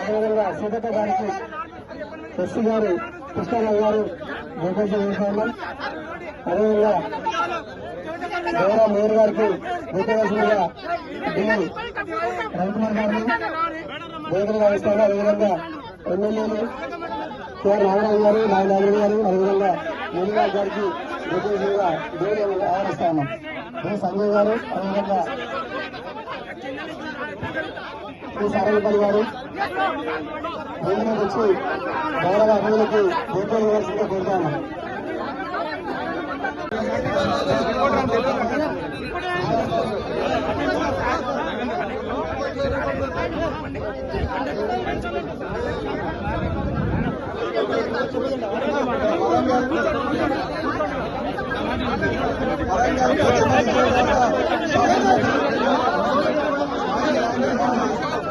అదేవిధంగా సీతక్క గారికి ఎస్సీ గారు కృష్ణారావు గారు జోకేశ్వర వ్యవసాయం అదేవిధంగా గౌరవ మేయర్ గారికి భూతవాసులుగా డి. రవికుమార్ గారిని వేదికగా ఇస్తారు అదేవిధంగా ఎమ్మెల్యేలు కేఆర్ నాగరాజు గారు నాగరాజు గారు అదేవిధంగా మునిరాజ్ గారికి భూతవాసులుగా దేవుడు ఆహ్వానిస్తాము సంజయ్ గారు అదేవిధంగా శ్రీ సారాయపల్లి గారు. ప్రజలకు వచ్చి గౌరవ అభివృద్ధికి భూపాలు ఇవ్వాల్సిందే కోరుతాను వరంగల్